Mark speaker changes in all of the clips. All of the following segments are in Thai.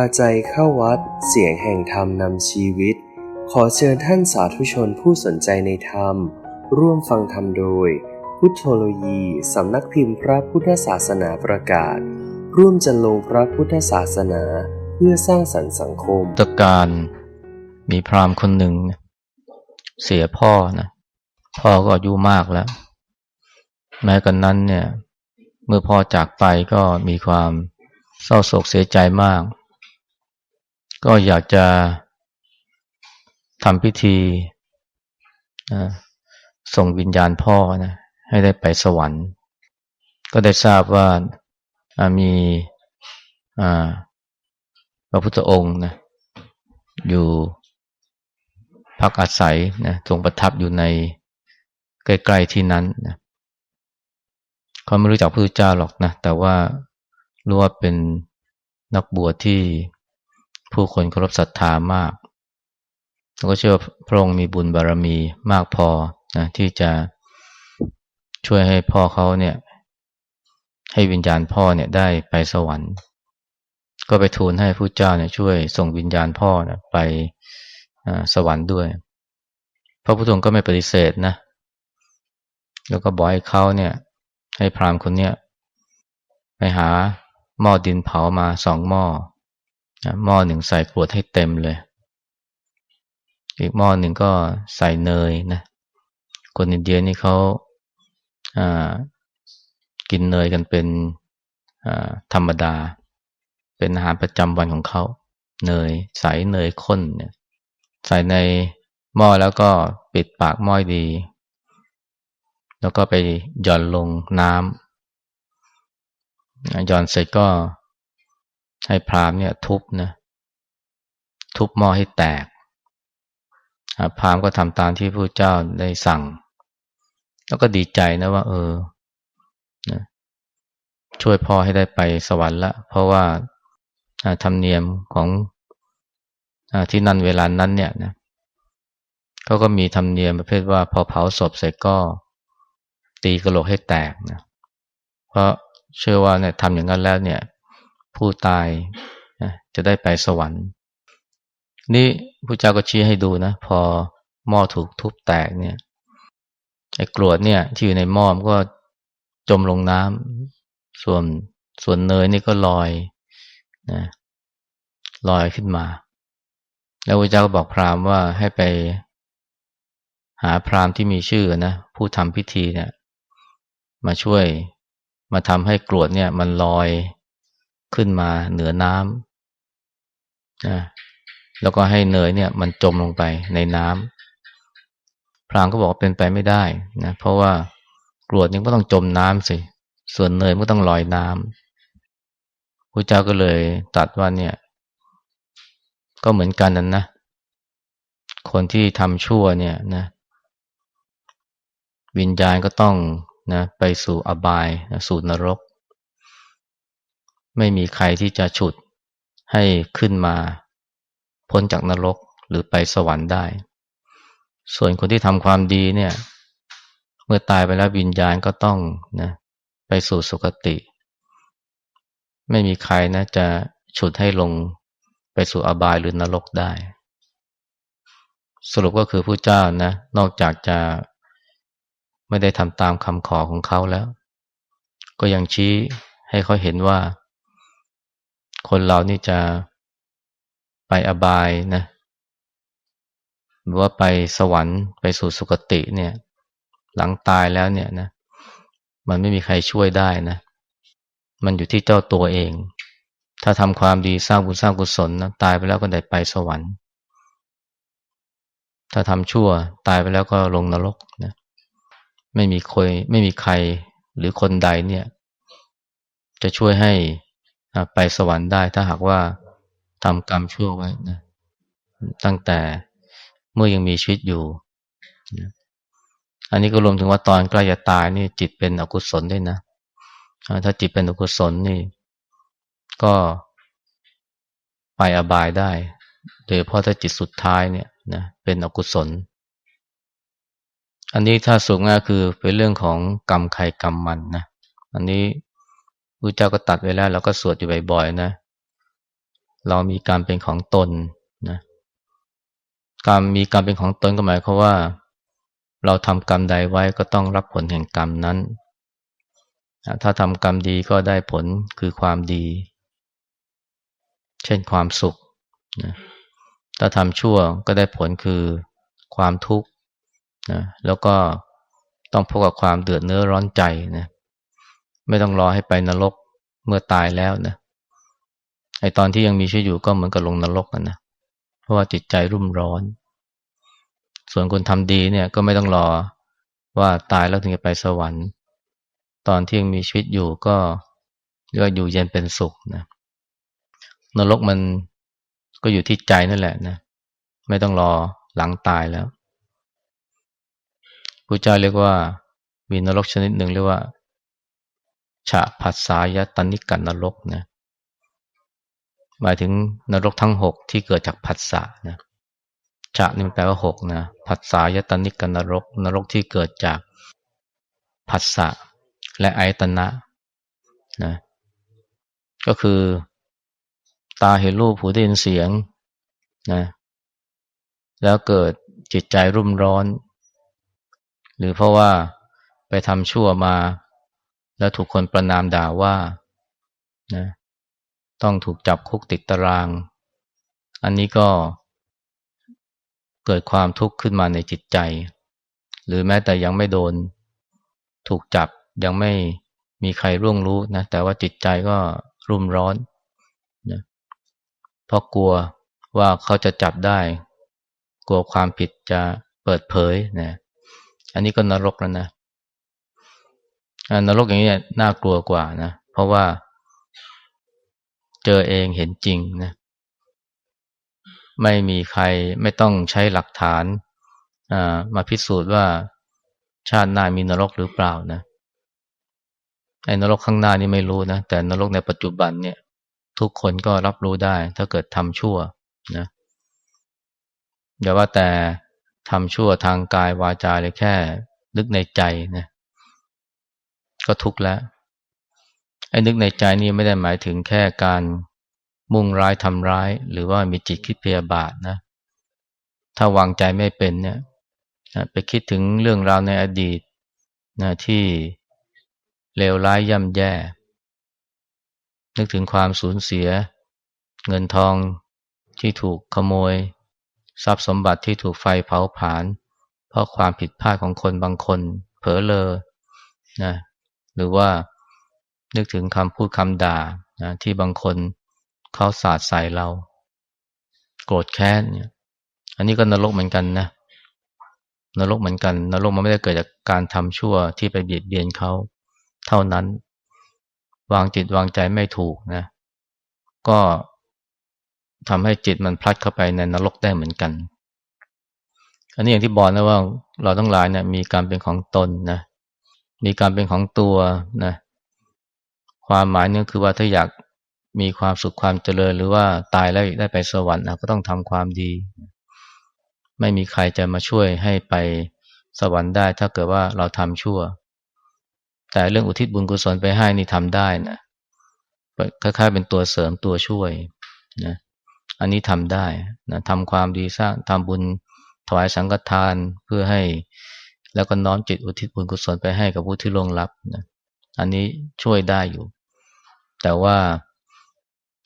Speaker 1: าใจเข้าวัด เสียงแห่งธรรมนำชีวิต ขอเชิญท่านสาธุชนผู้สนใจในธรรม ร่วมฟังธรรมโดย พุทธโลยีสำนักพิมพ์พระพุทธศาสนาประกาศ ร่วมจันลงพระพุทธศาสนา เพื่อสร้างสรรค์สังคม
Speaker 2: ตการมีพราหมณ์คนหนึ่ง เสียพ่อนะพ่อก็อายุมากแล้ว แม้กันนั้นเนี่ย เมื่อพ่อจากไปก็มีความเศร้าโศกเสียใจมาก ก็อยากจะทำพิธีส่งวิญญาณพ่อนะให้ได้ไปสวรรค์ ก็ได้ทราบว่ามีพระพุทธองค์นะอยู่พักอาศัยนะทรงประทับอยู่ในใกล้ๆที่นั้นนะเขาไม่รู้จักพระพุทธเจ้าหรอกนะแต่ว่ารู้ว่าเป็นนักบวชที่ ผู้คนเคารพศรัทธามากแล้วก็เชื่อว่าพระองค์มีบุญบารรมีมากพอนะที่จะช่วยให้พ่อเขาเนี่ยให้วิญญาณพ่อเนี่ยได้ไปสวรรค์ ก็ไปทูลให้ผู้เจ้าเนี่ยช่วยส่งวิญญาณพ่อนะไปสวรรค์ด้วย พระพุทธองค์ก็ไม่ปฏิเสธนะ แล้วก็บอกให้เขาเนี่ย ให้พรามคนเนี้ยไปหาหม้อดินเผามาสองหม้อ หม้อหนึ่งใส่กรวดให้เต็มเลย อีกหม้อหนึ่งก็ใส่เนยนะ คนอินเดียนี่เขาากินเนยกันเป็นธรรมดา เป็นอาหารประจำวันของเขา เนยใสเนยข้นเนี่ย ใส่ในหม้อแล้วก็ปิดปากหม้อดี แล้วก็ไปหย่อนลงน้ำหย่อนเสร็จก็ ให้พรามเนี่ยทุบนะทุบหม้อให้แตกพรามก็ทำตามที่พระเจ้าได้สั่ง แล้วก็ดีใจนะว่า เออนะช่วยพ่อให้ได้ไปสวรรค์ละ เพราะว่าธรรมเนียมของที่นั่นเวลานั้นเนี่ยนะเขาก็มีธรรมเนียมประเภทว่าพอเผาศพเสร็จก็ตีกระโหลกให้แตกนะเพราะเชื่อว่าเนี่ยทำอย่างนั้นแล้วเนี่ย ผู้ตายจะได้ไปสวรรค์ นี่พระเจ้าก็ชี้ให้ดูนะ พอหม้อถูกทุบแตกเนี่ยไอ้กรวดเนี่ย ที่อยู่ในหม้อมก็จมลงน้ำส่วนส่วนเนยนี่ก็ลอยนะลอยขึ้นมา แล้วพระเจ้าก็บอกพราหมณ์ว่าให้ไป หาพราหมณ์ที่มีชื่อนะผู้ทำพิธีเนี่ย มาช่วยมาทำให้กรวดเนี่ย มันลอย ขึ้นมาเหนือน้ำนะแล้วก็ให้เนยเนี่ย มันจมลงไปในน้ำพรามก็บอกเป็นไปไม่ได้นะเพราะว่ากรวดนี่ก็ต้องจมน้ำสิ ส่วนเนยก็ต้องลอยน้ำพระเจ้าก็เลยตัดว่าเนี่ย ก็เหมือนกันนั้นนะ คนที่ทำชั่วเนี่ยนะวิญญาณก็ต้องนะไปสู่อบายนะสู่นรก ไม่มีใครที่จะฉุดให้ขึ้นมาพ้นจากนรกหรือไปสวรรค์ได้ ส่วนคนที่ทำความดีเนี่ย เมื่อตายไปแล้ววิญญาณก็ต้องนะไปสู่สุคติ ไม่มีใครนะจะฉุดให้ลงไปสู่อบายหรือนรกได้ สรุปก็คือผู้เจ้านะ นอกจากจะไม่ได้ทำตามคำขอของเขาแล้ว ก็ยังชี้ให้เขาเห็นว่า คนเรานี่จะไปอบายนะหรือว่าไปสวรรค์ไปสู่สุคติเนี่ย หลังตายแล้วเนี่ยนะมันไม่มีใครช่วยได้นะ มันอยู่ที่เจ้าตัวเอง ถ้าทำความดีสร้างบุญสร้างกุศลนะตายไปแล้วก็ได้ไปสวรรค์ ถ้าทำชั่วตายไปแล้วก็ลงนรกนะไม่มีคยไม่มีใครหรือคนใดเนี่ย จะช่วยให้ ไปสวรรค์ได้ถ้าหากว่าทำกรรมชั่วไว้นะตั้งแต่เมื่อยังมีชีวิตอยู่นะอันนี้ก็รวมถึงว่าตอนใกล้จะตายนี่จิตเป็นอกุศลด้วยนะ ถ้าจิตเป็นอกุศลนี่ ก็ไปอบายได้ โดยเพราะถ้าจิตสุดท้ายเนี่ยนะเป็นอกุศล อันนี้ถ้าสูงง่ายคือเป็นเรื่องของกรรมใครกรรมมันนะ อันนี้ พระเจ้าก็ตัดไว้แล้วเราก็สวดอยู่บ่อยๆนะ เรามีการมเป็นของตนนะการมมีการมเป็นของตนก็หมายความว่า เราทำกรรมใดไว้ก็ต้องรับผลแห่งกรรมนั้น ถ้าทำกรรมดีก็ได้ผลคือความดี เช่นความสุขนะถ้าทำชั่วก็ได้ผลคือความทุกข์นะแล้วก็ต้องพบกับความเดือดเนื้อร้อนใจนะ ไม่ต้องรอให้ไปนรกเมื่อตายแล้วนะไอตอนที่ยังมีชีวิตอยู่ก็เหมือนกับลงนรกนะเพราะว่าจิตใจรุ่มร้อน ส่วนคนทำดีเนี่ยก็ไม่ต้องรอว่าตายแล้วถึงจะไปสวรรค์ ตอนที่ยังมีชีวิตอยู่ก็เรียกว่าอยู่เย็นเป็นสุขนะนรกมันก็อยู่ที่ใจนั่นแหละนะไม่ต้องรอหลังตายแล้วพระเจ้าเรียกว่ามีนรกชนิดหนึ่งเรียกว่า ฉะผัสสายตันิกันนรกนะหมายถึงนรกทั้งหกที่เกิดจากผัสสะนะฉะนี่มันแปลว่าหกนะผัสสายตันิกันนรก นรกที่เกิดจากผัสสะและไอตนะนะก็คือตาเห็นรูปหูได้ยินเสียงนะแล้วเกิดจิตใจรุ่มร้อน หรือเพราะว่าไปทำชั่วมา แล้วถูกคนประนามด่าว่านะต้องถูกจับคุกติดตาราง อันนี้ก็เกิดความทุกข์ขึ้นมาในจิตใจ หรือแม้แต่ยังไม่โดน ถูกจับยังไม่มีใครร่วงรู้นะแต่ว่าจิตใจก็รุ่มร้อนนะเพราะกลัวว่าเขาจะจับได้ กลัวความผิดจะเปิดเผยนะอันนี้ก็นรกแล้วนะ นรกอย่างนี้น่ากลัวกว่านะ เพราะว่าเจอเองเห็นจริงนะ ไม่มีใครไม่ต้องใช้หลักฐานมาพิสูจน์ว่าชาติหน้ามีนรกหรือเปล่านะไอ้นรกข้างหน้านี่ไม่รู้นะ แต่นรกในปัจจุบันเนี่ย ทุกคนก็รับรู้ได้ ถ้าเกิดทำชั่วนะอย่าว่าแต่ทำชั่วทางกายวาจาเลยแค่ นึกในใจนะ ก็ทุกข์แล้วไอ้นึกในใจนี่ไม่ได้หมายถึงแค่การมุ่งร้ายทำร้าย หรือว่ามีจิตคิดพยาบาทนะ ถ้าวางใจไม่เป็นเนี่ยไปคิดถึงเรื่องราวในอดีตนะที่เลวร้ายย่ำแย่ นึกถึงความสูญเสีย เงินทองที่ถูกขโมย ทรัพย์สมบัติที่ถูกไฟเผาผลาญเพราะความผิดพลาดของคนบางคน เผลอเลอนะ หรือว่านึกถึงคำพูดคำด่านะที่บางคนเขาสาดใส่เรา โกรธแค้นเนี่ย อันนี้ก็นรกเหมือนกันนะนรกเหมือนกัน นรกมันไม่ได้เกิดจากการทำชั่วที่ไปเบียดเบียนเขาเท่านั้น วางจิตวางใจไม่ถูกนะ ก็ทำให้จิตมันพลัดเข้าไปในนรกได้เหมือนกัน อันนี้อย่างที่บอกนะว่าเราต้องหลายเนี่ยมีการเป็นของตนนะ มีการเป็นของตัวนะความหมายนี่คือว่าถ้าอยากมีความสุขความเจริญ หรือว่าตายแล้วได้ไปสวรรค์นะก็ต้องทำความดี ไม่มีใครจะมาช่วยให้ไปสวรรค์ได้ ถ้าเกิดว่าเราทำชั่ว แต่เรื่องอุทิศบุญกุศลไปให้นี่ทำได้นะคล้ายๆเป็นตัวเสริมตัวช่วยนะอันนี้ทำได้นะทำความดีสร้างทำบุญถวายสังฆทานเพื่อให้ แล้วก็น้อมจิตอุทิศบุญกุศลไปให้กับผู้ที่ล่วงลับนะอันนี้ช่วยได้อยู่ แต่ว่า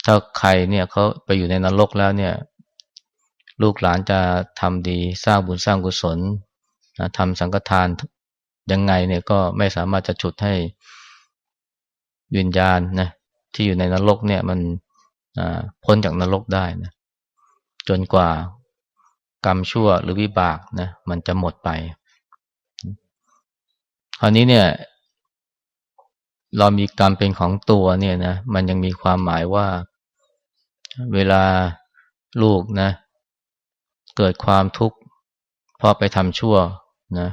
Speaker 2: ถ้าใครเนี่ยเขาไปอยู่ในนรกแล้วเนี่ย ลูกหลานจะทำดีสร้างบุญสร้างกุศลนะทำสังฆทานยังไงเนี่ยก็ไม่สามารถจะฉุดให้วิญญาณนะที่อยู่ในนรกเนี่ยมันพ้นจากนรกได้นะจนกว่ากรรมชั่วหรือวิบากนะมันจะหมดไป คราวนี้เนี่ย เรามีกรรมเป็นของตัวเนี่ยนะมันยังมีความหมายว่า เวลาลูกนะ เกิดความทุกข์พอไปทำชั่วนะ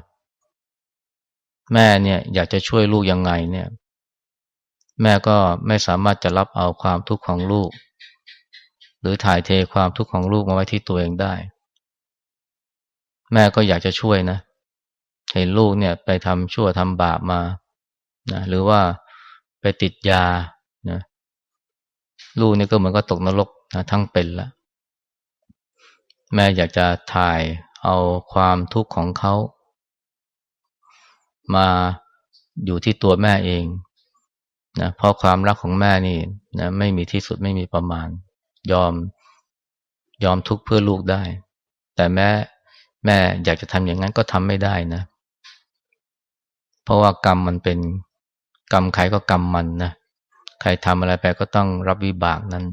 Speaker 2: แม่เนี่ย อยากจะช่วยลูกยังไงเนี่ย แม่ก็ไม่สามารถจะรับเอาความทุกข์ของลูก หรือถ่ายเทความทุกข์ของลูกมาไว้ที่ตัวเองได้ แม่ก็อยากจะช่วยนะ เห็นลูกเนี่ยไปทำชั่วทำบาปมานะหรือว่าไปติดยานะลูกนี่ก็เหมือนก็ตกนรกนะทั้งเป็นละแม่อยากจะถ่ายเอาความทุกข์ของเขา มาอยู่ที่ตัวแม่เองนะเพราะความรักของแม่นี่นะไม่มีที่สุดไม่มีประมาณ ยอมยอมทุกข์เพื่อลูกได้ แต่แม่แม่อยากจะทำอย่างนั้นก็ทำไม่ได้นะเพราะว่ากรรมมันเป็นกรรมใครก็กรรมมันนะใครทำอะไรไปก็ต้องรับวิบากนั้น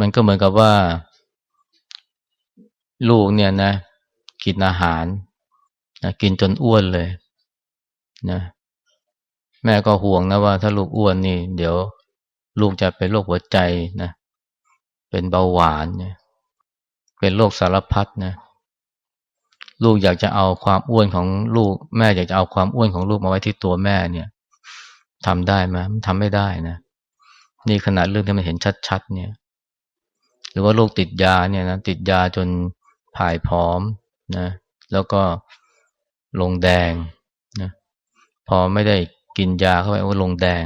Speaker 2: มันก็เหมือนกับว่า ลูกเนี่ยนะ กินอาหารนะกินจนอ้วนเลยนะแม่ก็ห่วงนะว่าถ้าลูกอ้วนนี่ เดี๋ยวลูกจะเป็นโรคหัวใจนะ เป็นเบาหวานเนี่ยเป็นโรคสารพัดนะ ลูกอยากจะเอาความอ้วนของลูก แม่อยากจะเอาความอ้วนของลูกมาไว้ที่ตัวแม่เนี่ยทำได้ไหมมันทำไม่ได้นะนี่ขนาดเรื่องที่มันเห็นชัดๆเนี่ย หรือว่าลูกติดยาเนี่ยนะติดยาจนผายพร้อมนะแล้วก็ลงแดงนะพอไม่ได้กินยาเข้าไปก็ลงแดง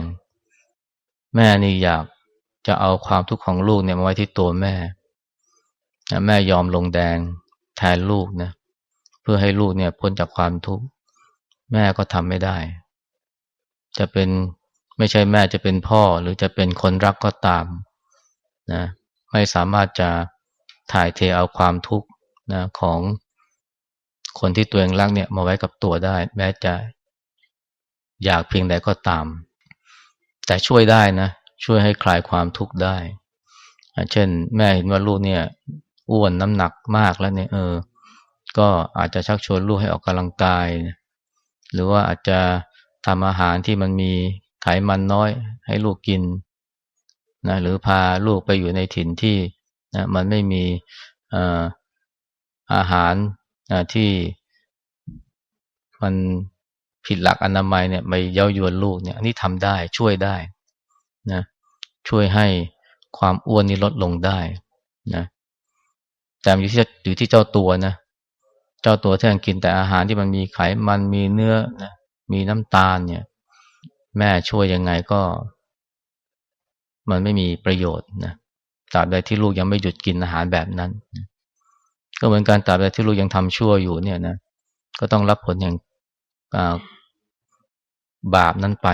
Speaker 2: แม่นี่อยากจะเอาความทุกข์ของลูกเนี่ยมาไว้ที่ตัวแม่นะแม่ยอมลงแดงแทนลูกนะ พื่อให้ลูกเนี่ยพ้นจากความทุกข์แม่ก็ทำไม่ได้ จะเป็นไม่ใช่แม่จะเป็นพ่อหรือจะเป็นคนรักก็ตามนะไม่สามารถจะถ่ายเทเอาความทุกข์นะของคนที่ตัวเองรักเนี่ยมาไว้กับตัวได้ แม้จะอยากเพียงใดก็ตาม แต่ช่วยได้นะช่วยให้คลายความทุกข์ได้ เช่น แม่เห็นว่าลูกเนี่ย อ้วนน้ำหนักมากแล้วเนี่ยเออ ก็อาจจะชักชวนลูกให้ออกกำลังกาย หรือว่าอาจจะทำอาหารที่มันมีไขมันน้อยให้ลูกกินนะหรือพาลูกไปอยู่ในถิ่นที่นะมันไม่มีอาหารนะที่มันผิดหลักอนามัยเนี่ยไปเย้ายวนลูกเนี่ยอันนี้ทำได้ช่วยได้นะช่วยให้ความอ้วนนี้ลดลงได้นะแต่อยู่ที่อยู่ที่เจ้าตัวนะ เจ้าตัวแท่งกินแต่อาหารที่มันมีไขมันมีเนื้อนะมีน้ำตาลเนี่ย แม่ช่วยยังไงก็ มันไม่มีประโยชน์นะตราบใดที่ลูกยังไม่หยุดกินอาหารแบบนั้น ก็เหมือนการตราบใดที่ลูกยังทำชั่วอยู่เนี่ยนะก็ต้องรับผลแห่งบาปนั้นไป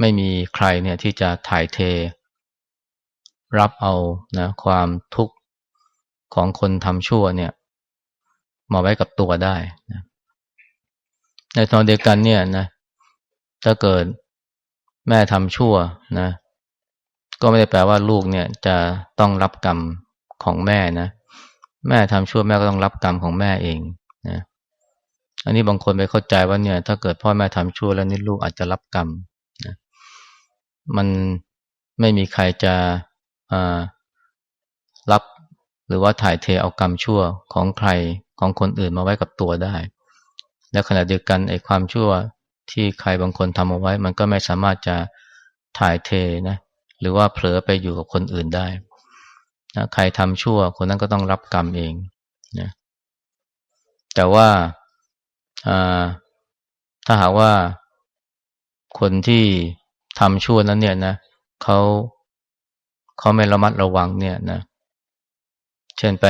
Speaker 2: ไม่มีใครเนี่ยที่จะถ่ายเท รับเอานะความทุกข์ของคนทำชั่วเนี่ย มาไว้กับตัวได้นะในตอนเดียวกันเนี่ยนะ ถ้าเกิดแม่ทำชั่วนะ ก็ไม่ได้แปลว่าลูกเนี่ย จะต้องรับกรรมของแม่นะ แม่ทำชั่วแม่ก็ต้องรับกรรมของแม่เองนะอันนี้บางคนไปเข้าใจว่าเนี่ย ถ้าเกิดพ่อแม่ทำชั่วแล้วนี่ลูกอาจจะรับกรรมนะมันไม่มีใครจะรับ หรือว่าถ่ายเทเอากรรมชั่วของใครของคนอื่นมาไว้กับตัวได้ และขณะเดียวกันไอ้ความชั่วที่ใครบางคนทำเอาไว้ มันก็ไม่สามารถจะถ่ายเทนะหรือว่าเผลอไปอยู่กับคนอื่นได้นะใครทำชั่วคนนั้นก็ต้องรับกรรมเองนะแต่ว่าถ้าหากว่าคนที่ทำชั่วนั้นเนี่ยนะเขาเขาไม่ระมัดระวังเนี่ยนะ เช่นไป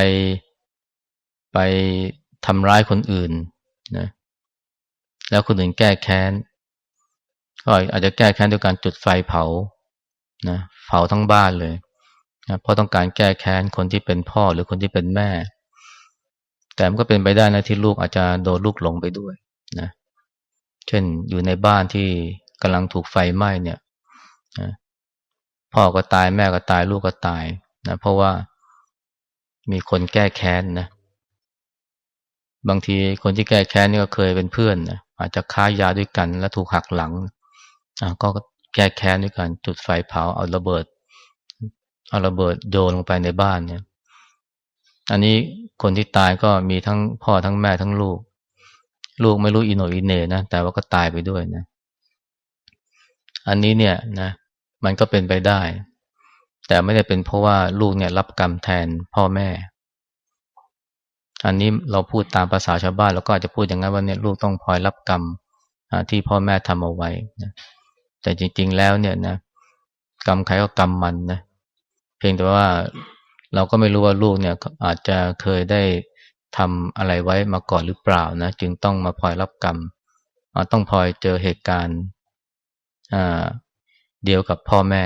Speaker 2: ไปทำร้ายคนอื่นนะแล้วคนอื่นแก้แค้นก็อาจจะแก้แค้นด้วยการจุดไฟเผานะเผาทั้งบ้านเลยนะเพราะต้องการแก้แค้นคนที่เป็นพ่อหรือคนที่เป็นแม่ แต่มันก็เป็นไปได้นะที่ลูกอาจจะโดนลูกหลงไปด้วยนะเช่นอยู่ในบ้านที่กำลังถูกไฟไหม้เนี่ยนะพ่อก็ตายแม่ก็ตายลูกก็ตายนะเพราะว่า มีคนแก้แค้นนะบางทีคนที่แก้แค้นนี่ก็เคยเป็นเพื่อนนะอาจจะค้ายาด้วยกันแล้วถูกหักหลังอ่าก็แก้แค้นด้วยกันจุดไฟเผาเอาระเบิดเอาระเบิดโยนลงไปในบ้านเนี่ย อันนี้คนที่ตายก็มีทั้งพ่อทั้งแม่ทั้งลูก ลูกไม่รู้อินโนอินเนนะแต่ว่าก็ตายไปด้วยนะ อันนี้เนี่ยนะ มันก็เป็นไปได้ แต่ไม่ได้เป็นเพราะว่าลูกเนี่ยรับกรรมแทนพ่อแม่ อันนี้เราพูดตามภาษาชาวบ้านเราก็อาจจะพูดอย่างนั้นว่าเนี่ยลูกต้องพลอยรับกรรมที่พ่อแม่ทำเอาไว้นะแต่จริง ๆ แล้วเนี่ยนะกรรมใครก็กรรมมันนะเพียงแต่ว่าเราก็ไม่รู้ว่าลูกเนี่ยอาจจะเคยได้ทำอะไรไว้มาก่อนหรือเปล่านะจึงต้องมาพลอยรับกรรมต้องพลอยเจอเหตุการณ์เดียวกับพ่อแม่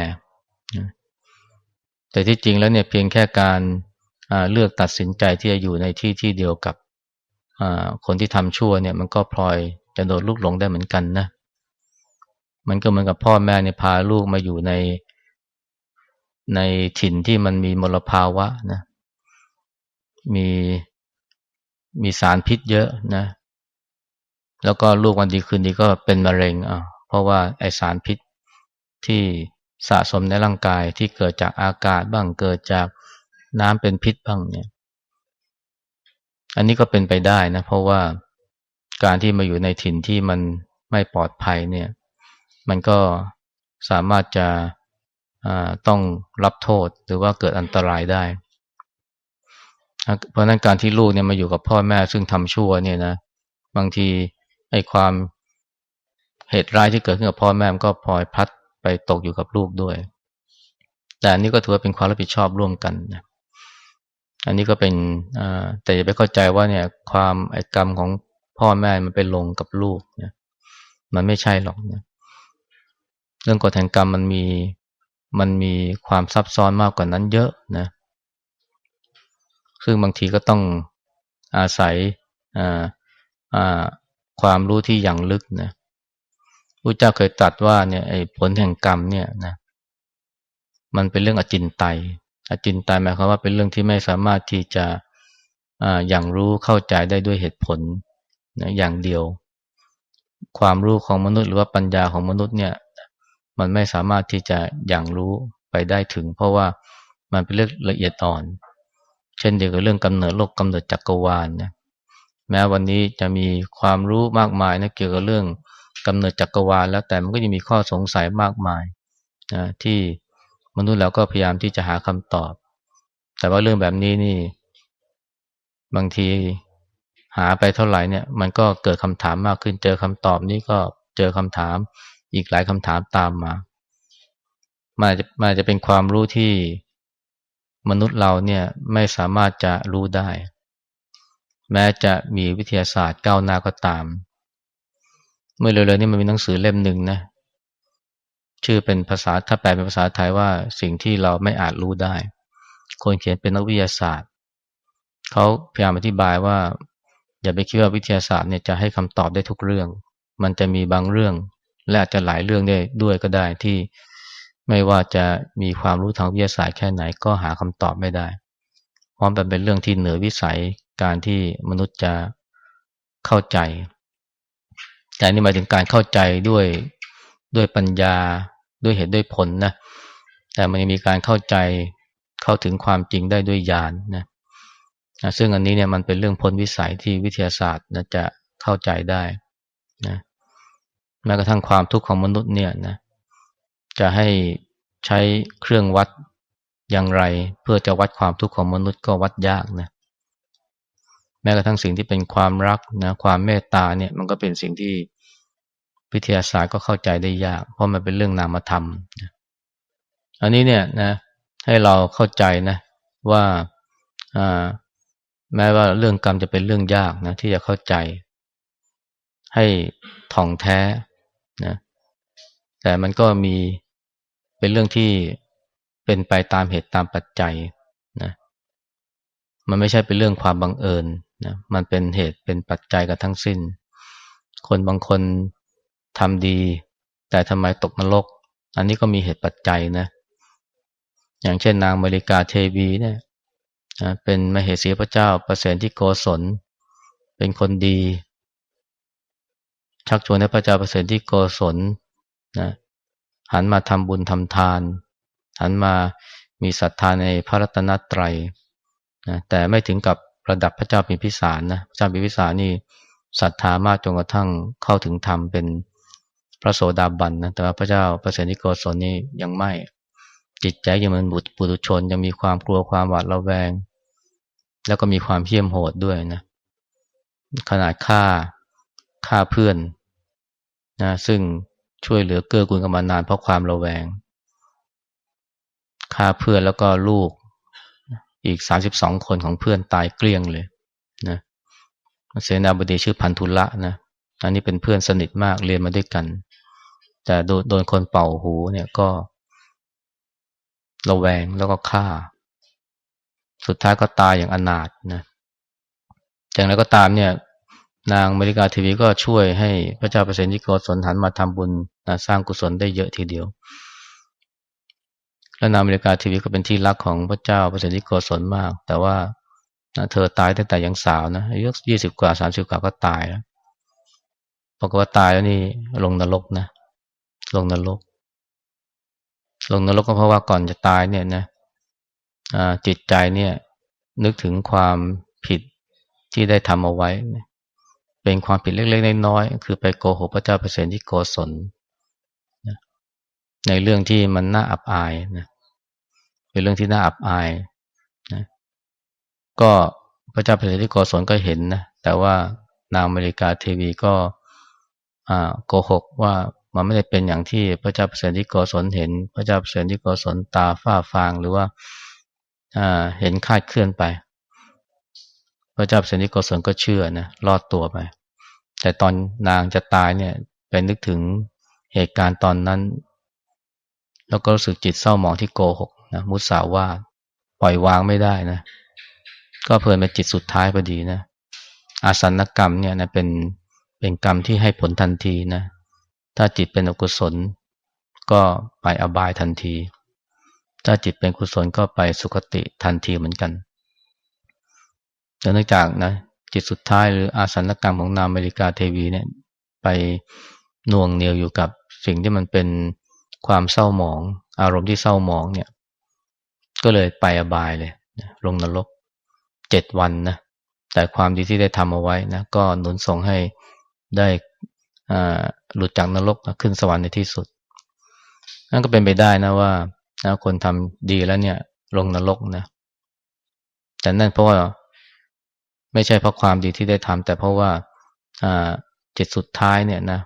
Speaker 2: แต่ที่จริงแล้วเนี่ยเพียงแค่การเลือกตัดสินใจที่จะอยู่ในที่ที่เดียวกับคนที่ทำชั่วเนี่ยมันก็พลอยจะโดนลูกหลงได้เหมือนกันนะ มันก็เหมือนกับพ่อแม่เนี่ยพาลูกมาอยู่ในในถิ่นที่มันมีมลภาวะนะ มีมีสารพิษเยอะนะ แล้วก็ลูกวันดีคืนดีก็เป็นมะเร็งอะเพราะว่าไอสารพิษที่ สะสมในร่างกายที่เกิดจากอากาศบ้างเกิดจากน้ำเป็นพิษบ้างเนี่ย อันนี้ก็เป็นไปได้นะเพราะว่าการที่มาอยู่ในถิ่นที่มันไม่ปลอดภัยเนี่ย มันก็สามารถจะต้องรับโทษหรือว่าเกิดอันตรายได้ เพราะนั้นการที่ลูกเนี่ยมาอยู่กับพ่อแม่ซึ่งทำชั่วเนี่ยนะ บางทีไอ้ความเหตุร้ายที่เกิดขึ้นกับพ่อแม่ก็พลอยพัด ไปตกอยู่กับลูกด้วย แต่อันนี้ก็ถือว่าเป็นความรับผิดชอบร่วมกันนะอันนี้ก็เป็นแต่อย่าไปเข้าใจว่าเนี่ยความไอ้กรรมของพ่อแม่มันไปลงกับลูกนี่ยมันไม่ใช่หรอกนะเรื่องกฎแห่งกรรมมันมีมันมีความซับซ้อนมากกว่านั้นเยอะนะซึ่งบางทีก็ต้องอาศัยความรู้ที่อย่างลึกนะ พระเจ้าเคยตรัสว่าเนี่ยไอ้ผลแห่งกรรมเนี่ยนะมันเป็นเรื่องอจินไตยอจินไตยหมายความว่าเป็นเรื่องที่ไม่สามารถที่จะออย่างรู้เข้าใจได้ด้วยเหตุผลนะอย่างเดียว ความรู้ของมนุษย์หรือว่าปัญญาของมนุษย์เนี่ย มันไม่สามารถที่จะอย่างรู้ไปได้ถึง เพราะว่ามันเป็นเรื่องละเอียดอ่อน เช่นเดียวกับเรื่องกำเนิดโลกกำเนิดจักรวาลนะแม้วันนี้จะมีความรู้มากมายนะเกี่ยวกับเรื่อง กำเนิดจักรวาลแล้วแต่มันก็ยังมีข้อสงสัยมากมายนะที่มนุษย์เราก็พยายามที่จะหาคำตอบ แต่ว่าเรื่องแบบนี้นี่ บางทีหาไปเท่าไหร่เนี่ย มันก็เกิดคำถามมากขึ้น เจอคำตอบนี้ก็เจอคำถามอีกหลายคำถามตามมามันจะมันจะเป็นความรู้ที่มนุษย์เราเนี่ยไม่สามารถจะรู้ได้ แม้จะมีวิทยาศาสตร์ก้าวหน้าก็ตาม เมื่อเร็วๆนี้มันมีหนังสือเล่มหนึ่งนะ ชื่อเป็นภาษาถ้าแปลเป็นภาษาไทยว่าสิ่งที่เราไม่อาจรู้ได้ คนเขียนเป็นนักวิทยาศาสตร์ เขาพยายามอธิบายว่า อย่าไปคิดว่าวิทยาศาสตร์เนี่ยจะให้คำตอบได้ทุกเรื่อง มันจะมีบางเรื่อง และอาจจะหลายเรื่องได้ด้วยก็ได้ที่ไม่ว่าจะมีความรู้ทางวิทยาศาสตร์แค่ไหนก็หาคำตอบไม่ได้พราะมันเป็นเรื่องที่เหนือวิสัยการที่มนุษย์จะเข้าใจ แต่นี่หมายถึงการเข้าใจด้วยด้วยปัญญาด้วยเหตุด้วยผลนะแต่มันยังมีการเข้าใจเข้าถึงความจริงได้ด้วยญาณนนะซึ่งอันนี้เนี่ยมันเป็นเรื่องพ้นวิสัยที่วิทยาศาสตร์นะจะเข้าใจได้นะแม้กระทั่งความทุกข์ของมนุษย์เนี่ยนะจะให้ใช้เครื่องวัดอย่างไร เพื่อจะวัดความทุกข์ของมนุษย์ก็วัดยากนะ แม้กระทั่งสิ่งที่เป็นความรักนะความเมตตาเนี่ยมันก็เป็นสิ่งที่วิทยาศาสตร์ก็เข้าใจได้ยาก เพราะมันเป็นเรื่องนามธรรม อันนี้เนี่ยนะให้เราเข้าใจนะว่าอ่าแม้ว่าเรื่องกรรมจะเป็นเรื่องยากนะที่จะเข้าใจ ให้ท่องแท้นะแต่มันก็มีเป็นเรื่องที่เป็นไปตามเหตุตามปัจจัยนะมันไม่ใช่เป็นเรื่องความบังเอิญ นะมันเป็นเหตุเป็นปัจจัยกันทั้งสิ้น คนบางคนทำดี แต่ทำไมตกนรก อันนี้ก็มีเหตุปัจจัยนะ อย่างเช่นนางมริกาเทวีเนี่ยเป็นมเหสีพระเจ้าประเสริฐที่โกศล เป็นคนดี ชักชวนให้พระเจ้าประเสริฐที่โกศลนะหันมาทำบุญทำทาน หันมามีศรัทธาในพระรัตนตรัยนะแต่ไม่ถึงกับ ระดับพระเจ้าพิมพิสารนะพระเจ้าพิมพิสารนี่ศรัทธามากจนกระทั่งเข้าถึงธรรมเป็นพระโสดาบันนะแต่ว่าพระเจ้าประเสริโกศลนี่ยังไม่จิตใจยังเหมือนบุตรปุถุชนยังมีความกลัวความหวาดระแวง แล้วก็มีความเหี้ยมโหดด้วยนะขนาดฆ่าฆ่าเพื่อนนะซึ่งช่วยเหลือเกื้อกูลกันมานานเพราะความระแวงฆ่าเพื่อนแล้วก็ลูก อีกสามสิบสองคนของเพื่อนตายเกลี้ยงเลยนะเสนาบดีชื่อพันธุละนะอันนี้เป็นเพื่อนสนิทมากเรียนมาด้วยกัน แต่โดนโดนคนเป่าหูเนี่ยก็ระแวงแล้วก็ฆ่า สุดท้ายก็ตายอย่างอนาถนะอย่างไรก็ตามเนี่ย นางมริกาทีวีก็ช่วยให้พระเจ้าเปรตนิโกศลหันมาทำบุญนะสร้างกุศลได้เยอะทีเดียว และนางมริกาทีวีก็เป็นที่รักของพระเจ้าเปรตนิโกศลมาก แต่ว่าเธอตายตั้งแต่ยังสาวนะอายุยี่สิบกว่าสามสิบกว่าก็ตายแล้วปรากฏว่าตายแล้วนี่ลงนรกนะ ลงนรก ลงนรกก็เพราะว่าก่อนจะตายเนี่ยนะจิตใจเนี่ยนึกถึงความผิดที่ได้ทำเอาไว้ เป็นความผิดเล็กๆน้อยๆคือไปโกหกพระเจ้าเปรตที่โกศลในเรื่องที่มันน่าอับอายนะ เป็นเรื่องที่น่าอับอายนะก็พระเจ้าเปรตที่โกศลก็เห็นนะแต่ว่านางอเมริกาเทวีก็โกหกว่ามันไม่ได้เป็นอย่างที่พระเจ้าเปรตที่โกศลเห็น พระเจ้าเปรตที่โกศลตาฝ้าฟางหรือว่าเห็นคาดเคลื่อนไป พระเจ้าเปรตที่โกศลก็เชื่อนะรอดตัวไป แต่ตอนนางจะตายเนี่ยไปนึกถึงเหตุการณ์ตอนนั้น แล้วก็รู้สึกจิตเศร้าหมองที่โกหก นะมุสาวาปล่อยวางไม่ได้นะ ก็เพลินเป็นจิตสุดท้ายพอดีนะ อาสันกรรมเนี่ยนะเป็นเป็นกรรมที่ให้ผลทันทีนะ ถ้าจิตเป็นอกุศล ก็ไปอบายทันที ถ้าจิตเป็นกุศลก็ไปสุคติทันทีเหมือนกันเนื่องจากนะจิตสุดท้ายหรืออาสันกรรมของนามอเมริกาเทวีเนี่ยไปน่วงเหนียวอยู่กับสิ่งที่มันเป็นความเศร้าหมอง อารมณ์ที่เศร้าหมองเนี่ย ก็เลยไปอบายเลยลงนรกเจ็ดวันนะแต่ความดีที่ได้ทำเอาไว้นะก็หนุนส่งให้ได้หลุดจากนรกขึ้นสวรรค์ในที่สุด นั่นก็เป็นไปได้นะว่านะคนทำดีแล้วเนี่ย ลงนรกนะแต่นั่นเพราะว่าไม่ใช่เพราะความดีที่ได้ทำแต่เพราะว่าจิตสุดท้ายเนี่ยนะ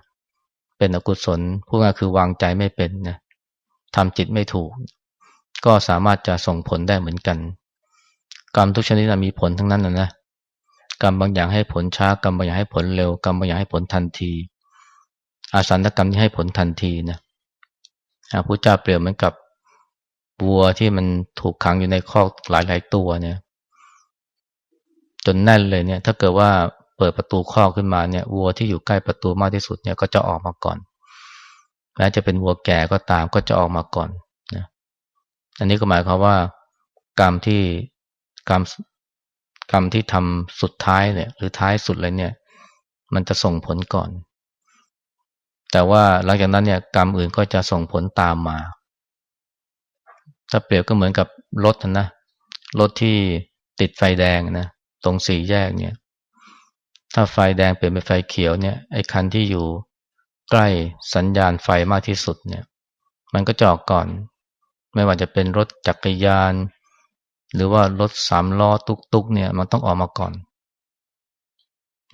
Speaker 2: เป็นอกุศลพูดง่ายคือวางใจไม่เป็นนะทำจิตไม่ถูก ก็สามารถจะส่งผลได้เหมือนกัน กรรมทุกชนิดมีผลทั้งนั้นนะนะกรรมบางอย่างให้ผลช้ากรรมบางอย่างให้ผลเร็วกรรมบางอย่างให้ผลทันที อาสันตกรรมที่ให้ผลทันทีนะพระพุทธเจ้าเปรียบเหมือนกับวัวที่มันถูกขังอยู่ในคอกหลายๆตัวเนี่ย จนแน่นเลยเนี่ย ถ้าเกิดว่าเปิดประตูคอกขึ้นมาเนี่ยวัวที่อยู่ใกล้ประตูมากที่สุดเนี่ยก็จะออกมาก่อนแม้จะเป็นวัวแก่ก็ตามก็จะออกมาก่อน อันนี้ก็หมายความว่ากรรมที่กรรมกรรมที่ทำสุดท้ายเนี่ยหรือท้ายสุดเลยเนี่ย มันจะส่งผลก่อน แต่ว่าหลังจากนั้นเนี่ยกรรมอื่นก็จะส่งผลตามมา ถ้าเปรียบก็เหมือนกับรถนะรถที่ติดไฟแดงนะตรงสี่แยกเนี่ย ถ้าไฟแดงเปลี่ยนเป็นไฟเขียวเนี่ยไอ้คันที่อยู่ใกล้สัญญาณไฟมากที่สุดเนี่ย มันก็จอกก่อน ไม่ว่าจะเป็นรถจักรยาน หรือว่ารถสามล้อตุกๆเนี่ยมันต้องออกมาก่อน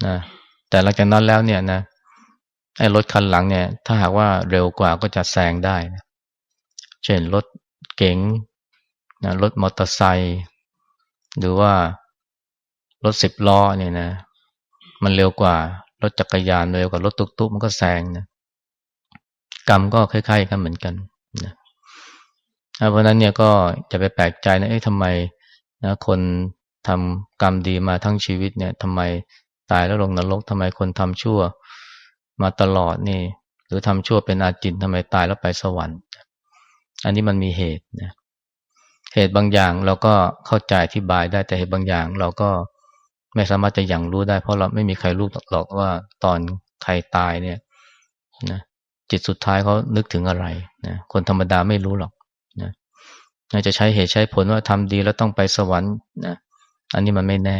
Speaker 2: นะแต่หลังจากนั้นแล้วเนี่ยนะไอ้รถคันหลังเนี่ยถ้าหากว่าเร็วกว่าก็จะแซงได้นะเช่นรถเก๋งนะรถมอเตอร์ไซค์หรือว่ารถสิบล้อเนี่ยนะ มันเร็วกว่ารถจักรยานเร็วกว่ารถตุกๆมันก็แซงนะกรรมก็คล้ายๆกันเหมือนกัน เพราะนั้นเนี่ยก็จะไปแปลกใจนะเอ๊ะทำไมนะคนทำกรรมดีมาทั้งชีวิตเนี่ยทำไมตายแล้วลงนรกทำไมคนทำชั่วมาตลอดนี่ หรือทำชั่วเป็นอาจินทำไมตายแล้วไปสวรรค์ อันนี้มันมีเหตุนะเหตุบางอย่างเราก็เข้าใจอธิบายได้แต่เหตุบางอย่าง เราก็ไม่สามารถจะยังรู้ได้ เพราะเราไม่มีใครรู้หรอกว่าตอนใครตายเนี่ยนะจิตสุดท้ายเขานึกถึงอะไรนะคนธรรมดาไม่รู้หรอก จะใช้เหตุใช้ผลว่าทำดีแล้วต้องไปสวรรค์นะอันนี้มันไม่แน่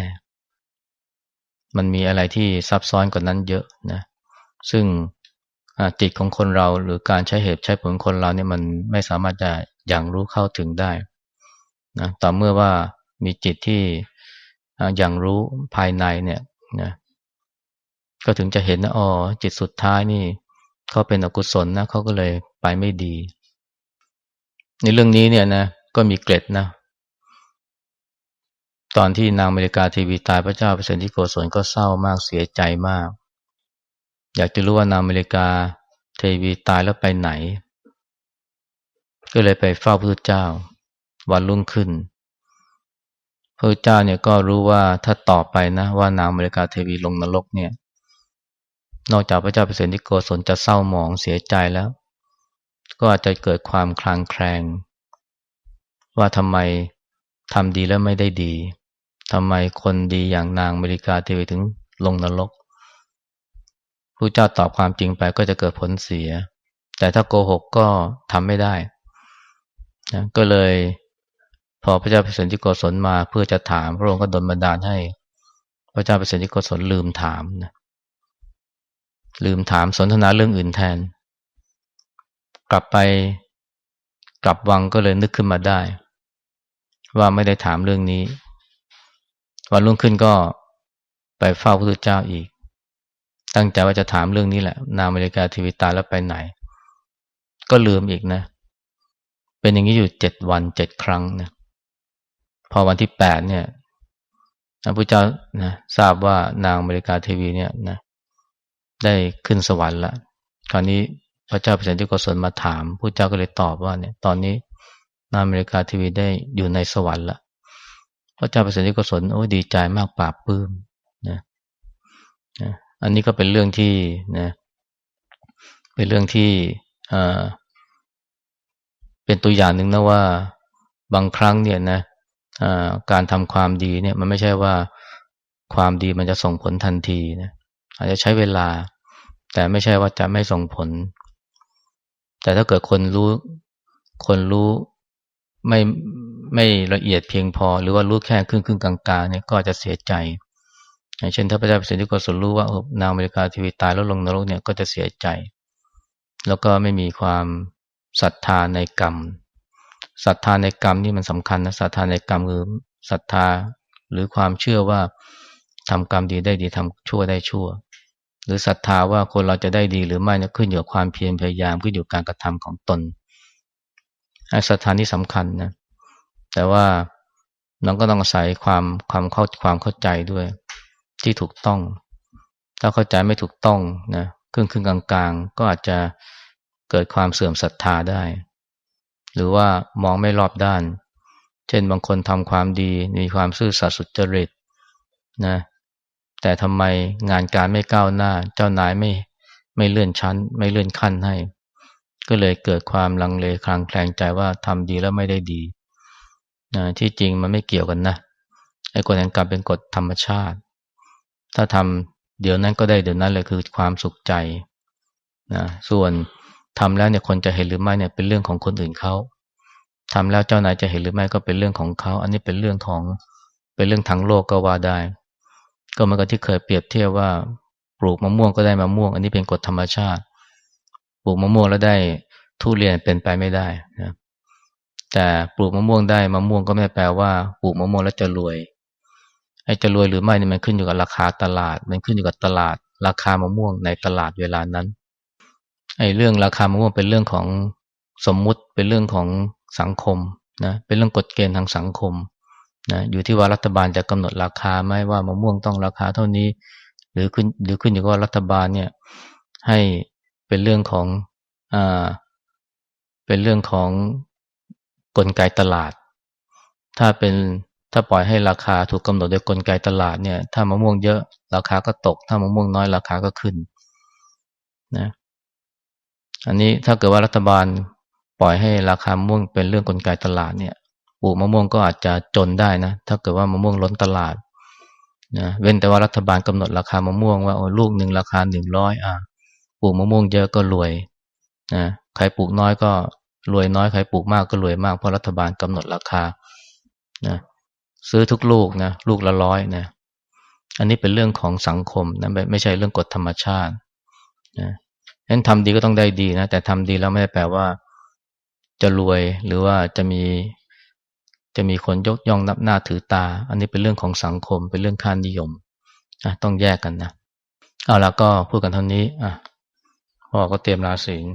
Speaker 2: มันมีอะไรที่ซับซ้อนกว่านั้นเยอะนะ ซึ่งจิตของคนเราหรือการใช้เหตุใช้ผลคนเราเนี่ยมันไม่สามารถจะอย่างรู้เข้าถึงได้นะต่อเมื่อว่ามีจิตที่อย่างรู้ภายในเนี่ยนะก็ถึงจะเห็นนะอ๋อจิตสุดท้ายนี่เขาเป็นอกุศลนะเขาก็เลยไปไม่ดี ในเรื่องนี้เนี่ยนะ ก็มีเกร็ดนะ ตอนที่นางอเมริกาทีวีตายพระเจ้าเปรตที่โกศลก็เศร้ามากเสียใจมาก อยากจะรู้ว่านางอเมริกาเทวีตายแล้วไปไหน ก็เลยไปเฝ้าพระเจ้า วันรุ่งขึ้นพระเจ้าเนี่ยก็รู้ว่าถ้าต่อไปนะว่านางอเมริกาเทวีลงนรกเนี่ย นอกจากพระเจ้าเปรตที่โกศลจะเศร้าหมองเสียใจแล้ว ก็อาจจะเกิดความคลางแคลง ว่าทำไมทำดีแล้วไม่ได้ดีทำไมคนดีอย่างนางอเมริกาเทวีถึงลงนรกผู้เจ้าตอบความจริงไปก็จะเกิดผลเสีย แต่ถ้าโกหกก็ทำไม่ได้นะก็เลยพอพระเจ้าเปรตที่โกศลมาเพื่อจะถาม พระองค์ก็ดลบันดาลให้ พระเจ้าเปรตที่โกศลลืมถามนะลืมถามสนทนาเรื่องอื่นแทน กลับไปกลับวังก็เลยนึกขึ้นมาได้ ว่าไม่ได้ถามเรื่องนี้ วันรุ่งขึ้นก็ไปเฝ้าพระพุทธเจ้าอีก ตั้งใจว่าจะถามเรื่องนี้แหละ นางอเมริกาทีวีตาแล้วไปไหน ก็ลืมอีกนะ เป็นอย่างนี้อยู่เจ็ดวันเจ็ดครั้งนะพอวันที่แปดเนี่ยพระพุทธเจ้านะทราบว่านางอเมริกาทีวีเนี่ยนะได้ขึ้นสวรรค์แล้วคราวนี้พระเจ้าเปรตที่โกศลมาถามพระเจ้าก็เลยตอบว่าเนี่ย ตอนนี้ นาอเมริกาทีวีได้อยู่ในสวรรค์ละพระเจ้าปรตที่โกศลโอ้ดีใจมากปราบปลื้มนะนะอันนี้ก็เป็นเรื่องที่นะเป็นเรื่องที่อ่าเป็นตัวอย่างหนึ่งนะว่าบางครั้งเนี่ยนะการทำความดีเนี่ยมันไม่ใช่ว่าความดีมันจะส่งผลทันทีนะอาจจะใช้เวลา แต่ไม่ใช่ว่าจะไม่ส่งผล แต่ถ้าเกิดคนรู้ คนรู้ ไม่ไม่ละเอียดเพียงพอ หรือว่ารู้แค่ครึ่งครึ่งกลางๆเนี่ยก็จะเสียใจอย่างเช่นถ้าพระเจ้าเปรตที่กสนรู้ว่านางอเมริกาทีวีตายแล้วลงนรกเนี่ยก็จะเสียใจ แล้วก็ไม่มีความศรัทธาในกรรมศรัทธาในกรรมนี่มันสำคัญนะศรัทธาในกรรมคือศรัทธาหรือความเชื่อว่าทำกรรมดีได้ดีทำชั่วได้ชั่ว หรือศรัทธาว่าคนเราจะได้ดีหรือไม่เนี่ยขึ้นอยู่กับความเพียรพยายามขึ้นอยู่กับการกระทำของตน ไอ้ศรัทธานี่สำคัญนะแต่ว่าน้องก็ต้องอาศัยความความเข้าความเข้าใจด้วย ที่ถูกต้อง ถ้าเข้าใจไม่ถูกต้องนะครึ่งครึ่งกลางๆ ก็อาจจะเกิดความเสื่อมศรัทธาได้ หรือว่ามองไม่รอบด้าน เช่นบางคนทำความดีมีความซื่อสัตย์สุจริตนะแต่ทำไมงานการไม่ก้าวหน้า เจ้านายไม่ไม่เลื่อนชั้น ไม่เลื่อนขั้นให้ ก็เลยเกิดความลังเลคลางแคลงใจว่าทำดีแล้วไม่ได้ดีนะที่จริงมันไม่เกี่ยวกันนะไอ้กฎแห่งกรรมเป็นกฎธรรมชาติ ถ้าทำเดี๋ยวนั้นก็ได้เดี๋ยวนั้นเลยคือความสุขใจนะส่วนทำแล้วเนี่ยคนจะเห็นหรือไม่เนี่ยเป็นเรื่องของคนอื่นเขาทำแล้วเจ้านายจะเห็นหรือไม่ก็เป็นเรื่องของเขา อันนี้เป็นเรื่องของเป็นเรื่องทางโลกก็ว่าได้ ก็เหมือนกับที่เคยเปรียบเทียบว่า ปลูกมะม่วงก็ได้มะม่วง อันนี้เป็นกฎธรรมชาติ ปลูกมะม่วงแล้วได้ทุเรียนเป็นไปไม่ได้นะแต่ปลูกมะม่วงได้มะม่วงก็ไม่แปลว่าปลูกมะม่วงแล้วจะรวยไอ้จะรวยหรือไม่นี่มันขึ้นอยู่กับราคาตลาด มันขึ้นอยู่กับตลาด ราคามะม่วงในตลาดเวลานั้นไอ้เรื่องราคามะม่วงเป็นเรื่องของสมมุติเป็นเรื่องของสังคมนะเป็นเรื่องกฎเกณฑ์ทางสังคมนะอยู่ที่ว่ารัฐบาลจะกำหนดราคาไหมว่ามะม่วงต้องราคาเท่านี้ หรือขึ้นหรือขึ้นอยู่กับรัฐบาลเนี่ยให้ เป็นเรื่องของอ่าเป็นเรื่องของกลไกตลาด ถ้าเป็นถ้าปล่อยให้ราคาถูกกำหนดโดยกลไกตลาดเนี่ย ถ้ามะม่วงเยอะราคาก็ตก ถ้ามะม่วงน้อยราคาก็ขึ้นนะอันนี้ถ้าเกิดว่ารัฐบาลปล่อยให้ราคามะม่วงเป็นเรื่องกลไกตลาดเนี่ยปลูกมะม่วงก็อาจจะจนได้นะ ถ้าเกิดว่ามะม่วงล้นตลาดนะเว้นแต่ว่ารัฐบาลกำหนดราคามะม่วงว่าโอ้ลูกหนึ่งราคาหนึ่งร้อยอะ ปลูกมะม่วงเยอะก็รวยนะใครปลูกน้อยก็รวยน้อย ใครปลูกมากก็รวยมาก เพราะรัฐบาลกำหนดราคานะซื้อทุกลูกนะลูกละร้อยนะอันนี้เป็นเรื่องของสังคมนะไม่ใช่เรื่องกฎธรรมชาตินะนั้นทำดีก็ต้องได้ดีนะ แต่ทำดีแล้วไม่ได้แปลว่า จะรวยหรือว่าจะมีจะมีคนยกย่องนับหน้าถือตา อันนี้เป็นเรื่องของสังคมเป็นเรื่องค่านิยมนะต้องแยกกันนะเอาแล้วก็พูดกันเท่านี้อะ พ่อก็เตรียมลาศีล